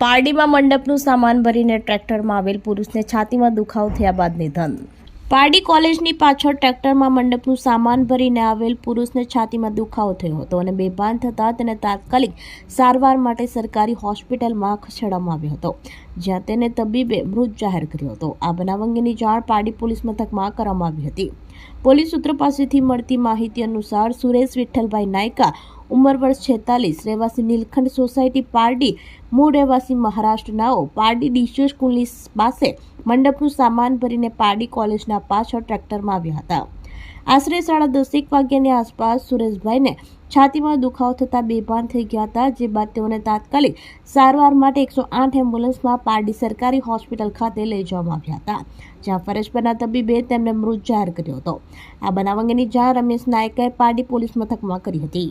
પારડીમાં મંડપનું સામાન ભરીને ટ્રેક્ટરમાં આવેલ પુરુષને છાતીમાં દુખાવો થયા બાદ નિધન પારડી કોલેજની પાછળ ટ્રેક્ટરમાં મંડપનું સામાન ભરીને આવેલ પુરુષને છાતીમાં દુખાવો થયો હતો અને બેભાન થતાં તેને તાત્કાલિક સારવાર માટે સરકારી હોસ્પિટલમાં ખસેડવામાં આવ્યો હતો, જ્યાં તેને તબીબે મૃત જાહેર કર્યો હતો. આ બનાવ અંગેની જાણ પારડી પોલીસ મથકમાં કરવામાં આવી હતી. પોલીસ સૂત્રો પાસેથી મળતી માહિતી અનુસાર સુરેશ વિઠ્ઠલભાઈ નાયકા ઉંમર વર્ષ છેતાલીસ. રહેવાસી નીલખંડ સોસાયટી પારડી, મૂળ રહેવાસી મહારાષ્ટ્રનાઓ. પારડી ડીસીઓ સ્કૂલની પાસે મંડપનું સામાન ભરીને પારડી કોલેજના પાછળ ટ્રેક્ટરમાં આવ્યા હતા. આશરે સાડા દસેક વાગ્યાની આસપાસ સુરેશભાઈને છાતીમાં દુખાવો થતાં બેભાન થઈ ગયા હતા, જે બાદ તેઓને તાત્કાલિક સારવાર માટે એકસો આઠ એમ્બ્યુલન્સમાં પારડી સરકારી હોસ્પિટલ ખાતે લઈ જવામાં આવ્યા હતા, જ્યાં ફરજ પરના તબીબે તેમને મૃત જાહેર કર્યો હતો. આ બનાવ અંગેની જાણ રમેશ નાયકે પારડી પોલીસ મથકમાં કરી હતી.